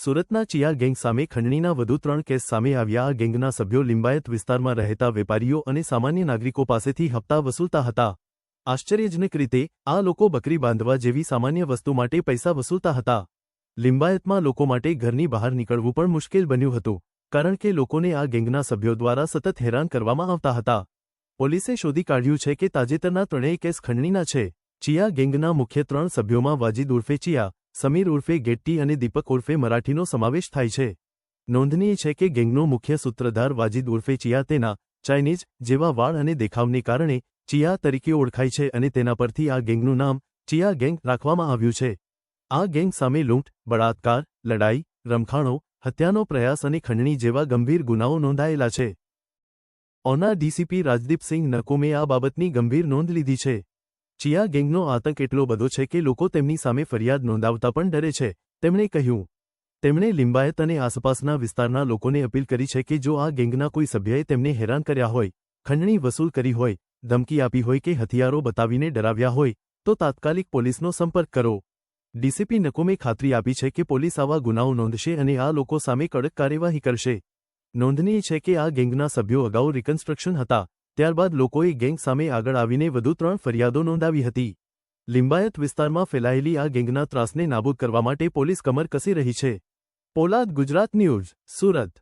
સુરતના ચિયા ગેંગ સામે ખંડણીના વધુ ત્રણ કેસ સામે આવ્યા. આ ગેંગના સભ્યો લિંબાયત વિસ્તારમાં રહેતા વેપારીઓ અને સામાન્ય નાગરિકો પાસેથી હપ્તા વસૂલતા હતા. આશ્ચર્યજનક રીતે, આ લોકો બકરી બાંધવા જેવી સામાન્ય વસ્તુ માટે પૈસા વસૂલતા હતા. લિંબાયતમાં લોકો માટે ઘરની બહાર નીકળવું પણ મુશ્કેલ બન્યું હતું, કારણ કે લોકોને આ ગેંગના સભ્યો દ્વારા સતત હેરાન કરવામાં આવતા હતા. પોલીસે શોધી કાઢ્યું છે કે તાજેતરના ત્રણેય કેસ ખંડણીના છે. ચિયા ગેંગના મુખ્ય ત્રણ સભ્યોમાં વાજીદ ઉર્ફે ચિયા સમીર ઉર્ફે ગેટ્ટી અને દીપક ઉર્ફે મરાઠીનો સમાવેશ થાય છે. નોંધનીય છે કે ગેંગનો મુખ્ય સૂત્રધાર વાજિદ ઉર્ફે ચિયા તેના ચાઇનીઝ જેવા વાળ અને દેખાવને કારણે ચિયા તરીકે ઓળખાય છે અને તેના પરથી આ ગેંગનું નામ ચિયા ગેંગ રાખવામાં આવ્યું છે. આ ગેંગ સામે લૂંટ, બળાત્કાર, લડાઈ, રમખાણો, હત્યાનો પ્રયાસ અને ખંડણી જેવા ગંભીર ગુનાઓ નોંધાયેલા છે. ઓના ડીસીપી રાજદીપસિંહ નકુમે આ બાબતની ગંભીર નોંધ લીધી છે. ચિયા ગેંગનો આતંક એટલો બધો છે કે લોકો તેમની સામે ફરિયાદ નોંધાવતા પણ ડરે છે. તેમણે કહ્યું, તેમણે લિંબાયત અને આસપાસના વિસ્તારના લોકોને અપીલ કરી છે કે જો આ ગેંગના કોઈ સભ્યએ તેમને હેરાન કર્યા હોય, ખંડણી વસૂલ કરી હોય, ધમકી આપી હોય કે હથિયારો બતાવીને ડરાવ્યા હોય, તો તાત્કાલિક પોલીસનો સંપર્ક કરો. ડીસીપી નકુમે ખાતરી આપી છે કે પોલીસ આવા ગુનાઓ નોંધશે અને આ લોકો સામે કડક કાર્યવાહી કરશે. નોંધનીય છે કે આ ગેંગના સભ્યો અગાઉ રિકન્સ્ટ્રક્શન હતા. ત્યારબાદ લોકોએ ગેંગ સામે આગળ આવીને વધુ ત્રણ ફરિયાદો નોંધાવી હતી. લિંબાયત વિસ્તારમાં ફેલાયેલી આ ગેંગના ત્રાસને નાબૂદ કરવા માટે પોલીસ કમર કસી રહી છે. પોલાદ ગુજરાત ન્યૂઝ, સુરત.